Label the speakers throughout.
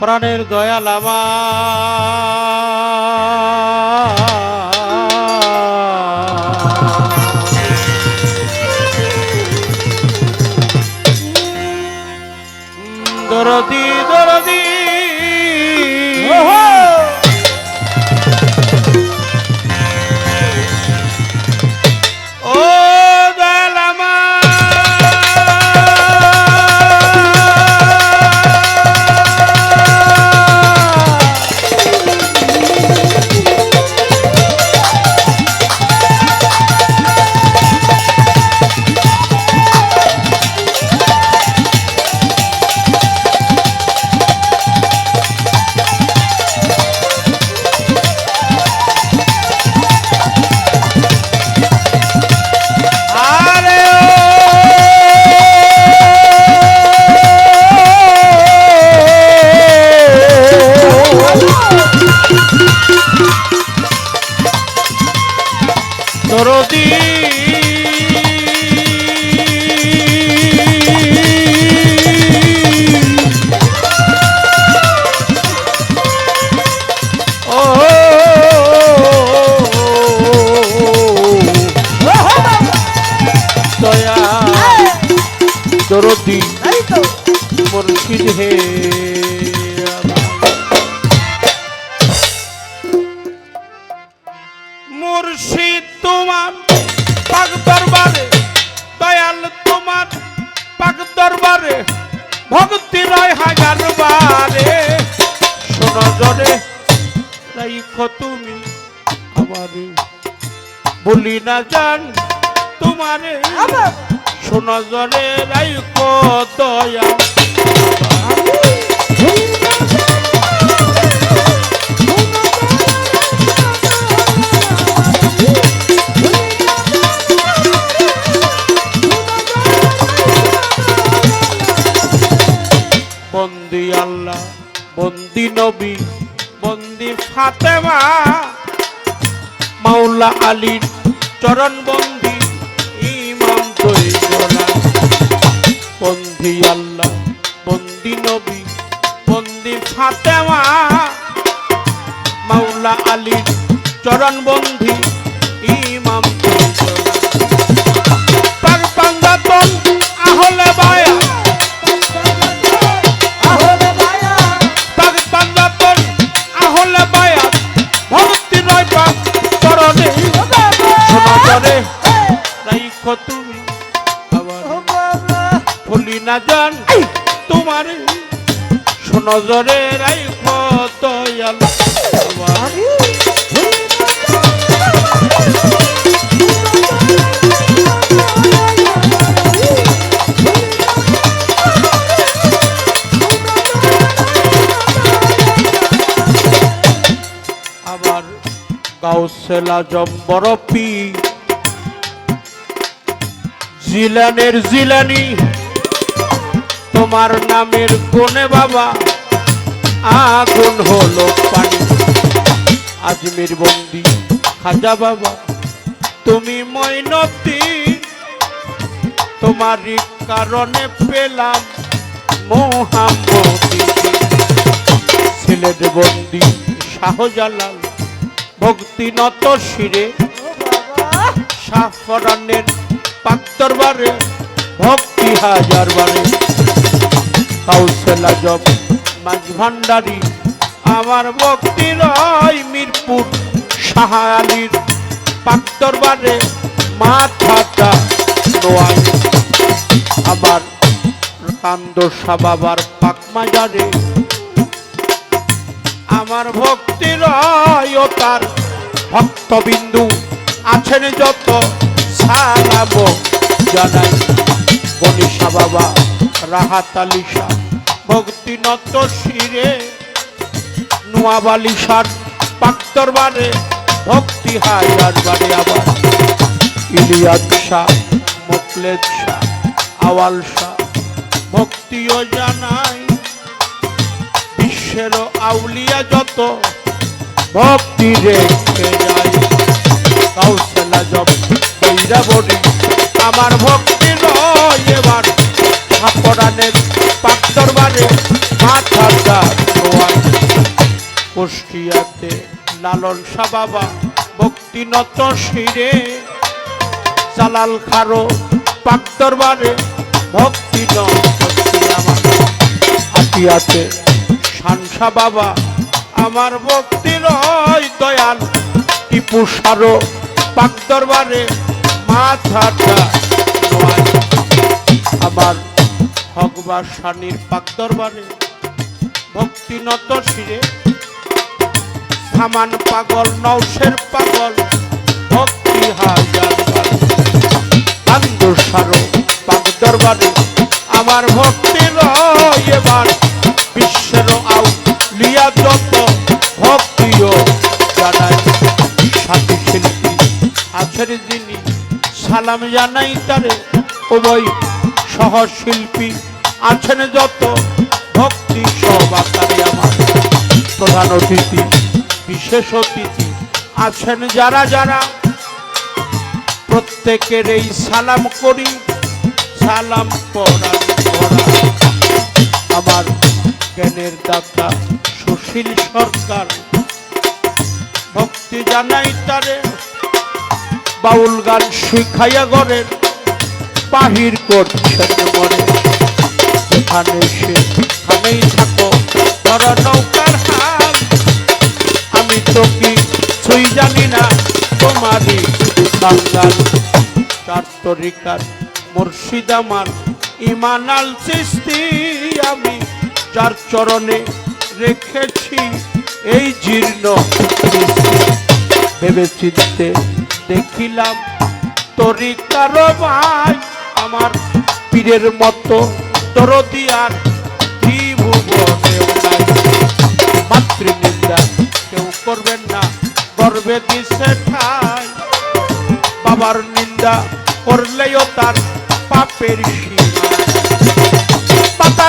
Speaker 1: প্রাণের দয়াল আমার আমারে বলি না জান তোমারে। শোনো জরে দয়া। বন্দি আল্লাহ বন্দি নবী বন্দি ফাতেমা। মাওলা আলীর চরণ বন্দি, ইমাম তৈরা বন্দি আল্লাহ, বন্দি নবী, বন্দি ফাতেমা। মাওলা আলীর চরণ রাইখো তুমি ভুলি না জান তোমার সোনজরে রাইখো দয়াল। আবার আবার গাউসেলা জম্বরপি জিলানের জিলানি তোমার নামের কোনে বাবা আগুন হলো পানি। আজমির বন্দি খাজা বাবা তুমি ময়নতি তোমারই কারণে পেলাম মোহাম্মদী সিলেট বন্দি শাহজালাল ভক্তি নত শিরে শাহফরানের পাক দরবারে ভক্তি হাজার বারে। কাউসেল আজম মাঝ ভান্ডারি, আমার ভক্তি রয় মিরপুর শাহ আলীর পাক দরবারে মাথাটা নোয়াই আমার কান্দ বাবার পাক মাজারে, আমার ভক্তি রয় তার ভক্তবিন্দু আছেন যত। সালাম জানাই গণিসা বাবা, রাহাত আলিশা। ভক্তি নত শিরে নোয়াবালিশার পাক্তরবারে ভক্তি হাজার বারে আবার। ইলিয়াদ শাহ মোকলেদ শাহ শাহ, ভক্তিও জানাই বিশ্বের আউলিয়া যত, ভক্তি রেখে যায় কাউসেলা জব বডি আমার ভক্তি নয় এবার। ঠাকুরানের পাক দরবারে মাথা কুষ্টিয়াতে লালন শাহ বাবা ভক্তিনত শিরে। জালাল খারো পাক দরবারে ভক্তি আটিয়াতে শানসা বাবা আমার ভক্তির দয়াল। টিপু সারো পাক দরবারে আমার ভগবান শানির পাক দরবারে ভক্তিনত শিরে, সামান পাগল নৌসের পাগল, ভক্তি হাজার আন্দর সারো আমার ভক্তি সালাম জানাই তারে। উভয় সহশিল্পী আছেন যত, ভক্তি সব আকারে আমার। প্রধান অতিথি, বিশেষ অতিথি আছেন যারা যারা। প্রত্যেকের এই সালাম করি, সালাম পড়া আমার জ্ঞানের দাতা সুশীল সরকার। ভক্তি জানাই তারে বাউল গান শিখাইয়া গড়ের বাহির করছেন মনে যেখানে সেখানেই থাকো, ধরো নৌকার হাল। আমি তো কি ছুই জানি না তোমারই ইমানাল চিস্তি আমি চার চরণে রেখেছি এই জীর্ণ। ভেবে চিনতে দেখিলাম তরিকার ভাই আমার পীরের মতো ত্রিভুবনেও নাই মাতৃনিন্দা কেউ করবেন না দিছে ঠাই। বাবার নিন্দা করলেও তার পাপের সীমা মাতা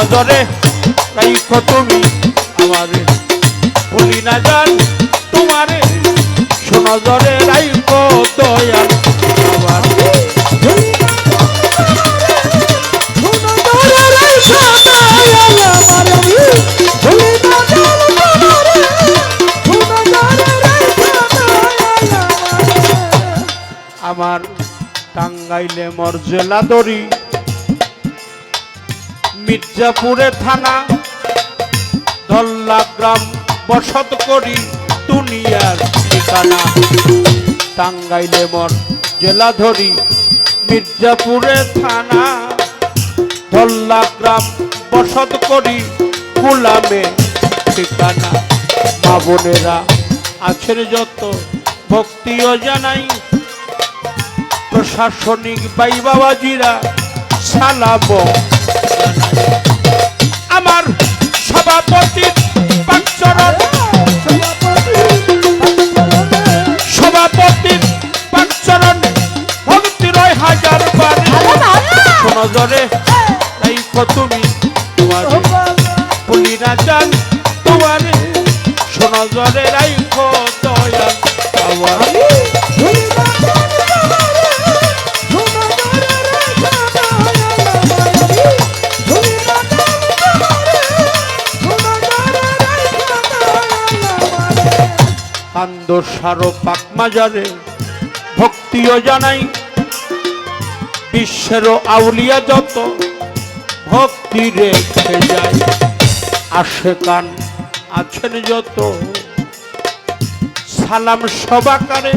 Speaker 1: শোনো জরে রাইখো তুমি আমারে। ভুলি না জান তোমারে শোনো জরে রাইখো দয়াল আমার। আমার টাঙ্গাইলে মর্জেলা দড়ি মির্জাপুরে থানা। দল্লা গ্রাম বসত করি দুনিয়ার ঠিকানা। টাঙ্গাইলে মর জেলা ধরি মির্জাপুরে থানা। দল্লা গ্রাম বসত করি গুলামে ঠিকানা। মা বোনেরা, আছেন যত ভক্তিও জানাই। প্রশাসনিক বাই বাবাজিরা সালাম আমার সভাপতি সভাপতি পাঁচচরণ ভক্তি রয় হাজার নজরে তাই তুমি তোমার পুলি মাজারে ভক্তিও জানাই। বিশ্বের আউলিয়া যত ভক্তি রেখে যায় আসে কান আছেন যত। সালাম সবাকারে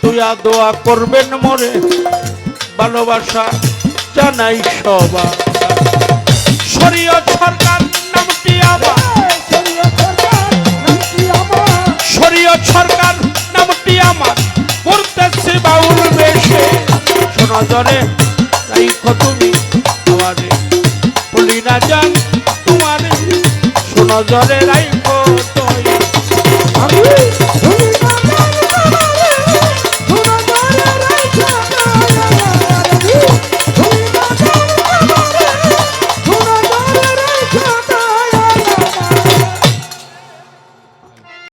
Speaker 1: তুইয়া দোয়া করবেন মরে ভালোবাসা জানাই সবা শরীয়ত সরকার নামটি আবার। শরীয়ত সরকার নামটি আমার, করতেছে বাউল বেশে। শোনো জরে রাইখো তুমি আমারে ভুলি না যান তোমারে। শোনো জরে রাইখো